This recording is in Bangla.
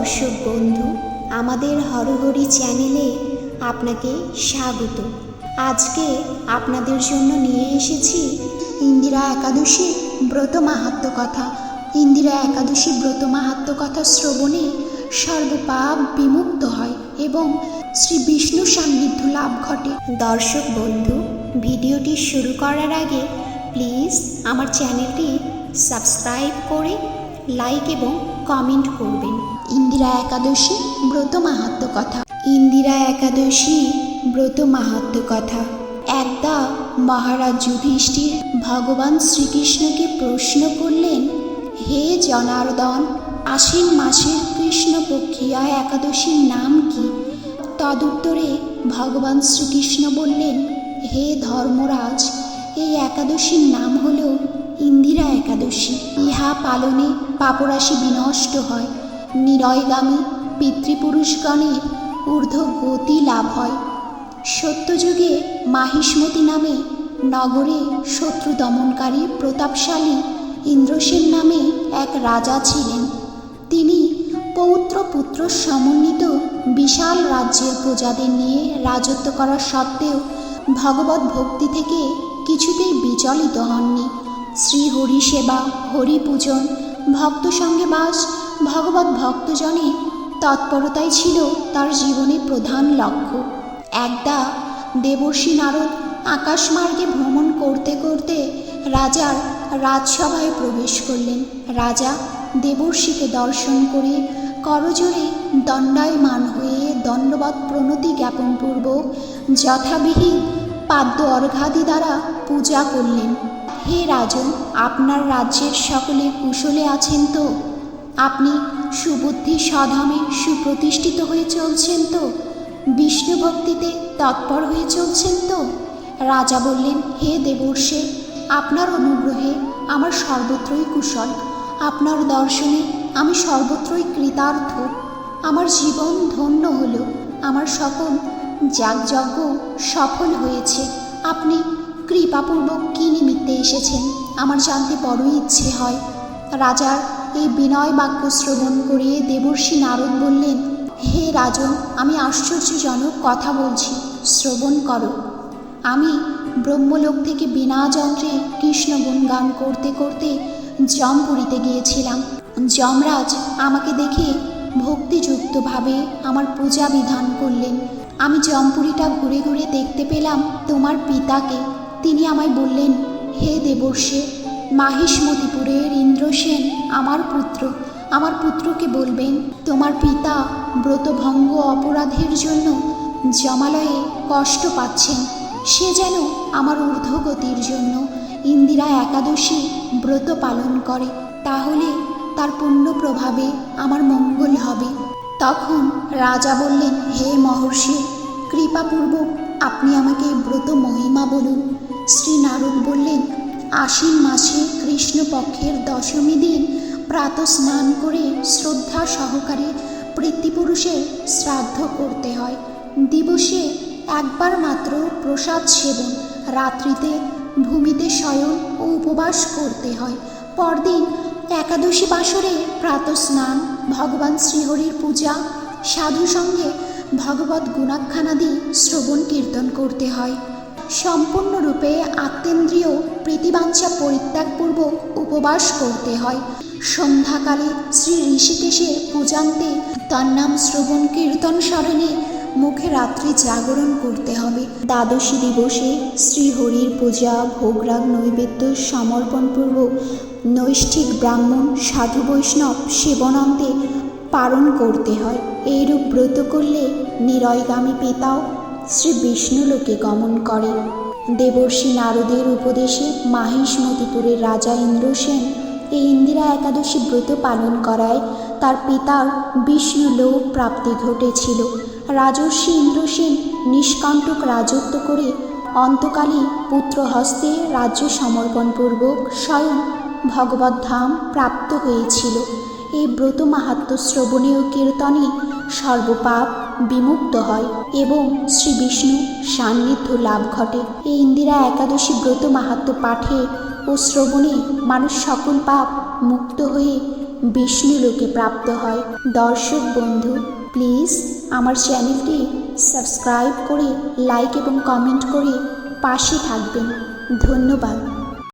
দর্শক বন্ধু, আমাদের হরহরি চ্যানেলে আপনাকে স্বাগত। আজকে আপনাদের জন্য নিয়ে এসেছি ইন্দিরা একাদশী ব্রত মাহাত্ম কথা। ইন্দিরা একাদশী ব্রত মাহাত্ম কথা শ্রবণে সর্বপাপ বিমুক্ত হয় এবং শ্রী বিষ্ণু সান্নিধ্য লাভ ঘটে। দর্শক বন্ধু, ভিডিওটি শুরু করার আগে প্লিজ আমার চ্যানেলটি সাবস্ক্রাইব করে লাইক এবং কমেন্ট করবেন। ইন্দিরা একাদশী ব্রত মাহাত্ম কথা। ইন্দিরা একাদশী ব্রত মাহাত্ম কথা। একদা মহারাজ যুধিষ্ঠির ভগবান শ্রীকৃষ্ণকে প্রশ্ন করলেন, হে জনার্দন, আশ্বিন মাসের কৃষ্ণপক্ষিয়া একাদশীর নাম কি? তদুত্তরে ভগবান শ্রীকৃষ্ণ বললেন, হে ধর্মরাজ, এই একাদশীর নাম হল ইন্দিরা একাদশী। ইহা পালনে পাপরাশি বিনষ্ট হয়। নিরয়গামী পিতৃপুরুষগণের ঊর্ধ্ব গতি লাভ হয়। সত্যযুগে মাহিষ্মতি নামে নগরে শত্রু দমনকারী প্রতাপশালী ইন্দ্রসেন নামে এক রাজা ছিলেন। তিনি পৌত্র পুত্র সমন্বিত বিশাল রাজ্যের প্রজাদের নিয়ে রাজত্ব করা সত্ত্বেও ভগবত ভক্তি থেকে কিছুতেই বিচলিত হননি। শ্রী হরি সেবা হরি পূজন ভক্ত সঙ্গে বাস ভগবত ভক্তজনে তৎপরতাই ছিল তার জীবনের প্রধান লক্ষ্য। একদা দেবর্ষী নারদ আকাশমার্গে ভ্রমণ করতে করতে রাজার রাজসভায় প্রবেশ করলেন। রাজা দেবর্ষিকে দর্শন করে করজোরে দণ্ডায়মান হয়ে দণ্ডবত প্রণতি জ্ঞাপনপূর্বক যথাবিহিত পাদ্য অর্ঘাদি দ্বারা পূজা করলেন। হে রাজন, আপনার রাজ্যের সকলে কুশলে আছেন তো? আপনি সুবুদ্ধি সধামে সুপ্রতিষ্ঠিত হয়ে চলছেন তো? বিষ্ণু ভক্তিতে তৎপর হয়ে চলছেন তো? রাজা বললেন, হে দেবর্ষে, আপনার অনুগ্রহে আমার সর্বত্রই কুশল। আপনার দর্শনে আমি সর্বত্রই কৃতার্থ। আমার জীবন ধন্য হল। আমার সকল যাগযজ্ঞ সফল হয়েছে। আপনি কৃপাপূর্বক কী নিমিত্তে এসেছেন? আমার জানতে বড়ই ইচ্ছে হয়। রাজার এই বিনয় বাক্য শ্রবণ করিয়ে দেবর্ষী নারদ বললেন, হে রাজন, আমি আশ্চর্যজনক কথা বলছি, শ্রবণ করো। আমি ব্রহ্মলোক থেকে বিনা যন্ত্রে কৃষ্ণ গুণগান করতে করতে জমপুরীতে গিয়েছিলাম। যমরাজ আমাকে দেখে ভক্তিযুক্তভাবে আমার পূজা বিধান করলেন। আমি জমপুরীটা ঘুরে ঘুরে দেখতে পেলাম তোমার পিতাকে। তিনি আমায় বললেন, হে দেবর্ষে মাহিষ্মতিপুরের ইন্দ্রসেন আমার পুত্র। আমার পুত্রকে বলবেন, তোমার পিতা ব্রতভঙ্গ অপরাধের জন্য জমালয়ে কষ্ট পাচ্ছেন। সে যেন আমার ঊর্ধ্বগতির জন্য ইন্দিরা একাদশী ব্রত পালন করে। তাহলে তার পুণ্য প্রভাবে আমার মঙ্গল হবে। তখন রাজা বললেন, হে মহর্ষি, কৃপাপূর্বক আপনি আমাকে ব্রত মহিমা বলুন। শ্রী নারদ বললেন আশ্বিন মাসে কৃষ্ণপক্ষের দশমী দিন প্রাত স্নান করে শ্রদ্ধা সহকারে পিতৃপুরুষের শ্রাদ্ধ করতে হয়। দিবসে একবার মাত্র প্রসাদ সেবন, রাত্রিতে ভূমিতে শয়ন ও উপবাস করতে হয়। পরদিন একাদশী বাসরে প্রাত স্নান, ভগবান শ্রীহরির পূজা সাধু সঙ্গে ভগবত গুণাখ্যানাদি শ্রবণ কীর্তন করতে হয়। সম্পূর্ণরূপে আত্মেন্দ্রীয় প্রীতিবাঞ্ছা পরিত্যাগপূর্বক উপবাস করতে হয়। সন্ধ্যাকালে শ্রী ঋষিকেশের পূজান্তে তার নাম শ্রবণ কীর্তন স্মরণে মুখে রাত্রি জাগরণ করতে হবে। দ্বাদশী দিবসে শ্রীহরির পূজা, ভোগরাগ, নৈবেদ্য সমর্পণপূর্বক নৈষ্ঠিক ব্রাহ্মণ, সাধু বৈষ্ণব সেবনান্তে পালন করতে হয়। এইরূপ ব্রত করলে নিরয়গামী পিতাও শ্রী বিষ্ণুলোকে গমন করে দেবর্ষী নারদের উপদেশে মাহিষ্মতিপুরের রাজা ইন্দ্রসেন এই ইন্দিরা একাদশী ব্রত পালন করায় তার পিতার বিষ্ণু লোক প্রাপ্তি ঘটেছিল। রাজর্ষি ইন্দ্রসেন নিষ্কণ্টক রাজত্ব করে অন্তকালে পুত্র হস্তে রাজ্য সমর্পণপূর্বক স্বয়ং ভগবত ধাম প্রাপ্ত হয়েছিল। এই ব্রত মাহাত্ম শ্রবণে ও কীর্তনে সর্বপাপ বিমুক্ত হয় এবং শ্রী বিষ্ণু সান্নিধ্য লাভ ঘটে। এই ইন্দিরা একাদশী ব্রত মাহাত্ম পাঠে ও শ্রবণে মানুষ সকল পাপ মুক্ত হয়ে বিষ্ণু লোকে প্রাপ্ত হয়। দর্শক বন্ধু প্লিজ আমার চ্যানেলটি সাবস্ক্রাইব করে লাইক এবং কমেন্ট করে পাশে থাকবেন। ধন্যবাদ।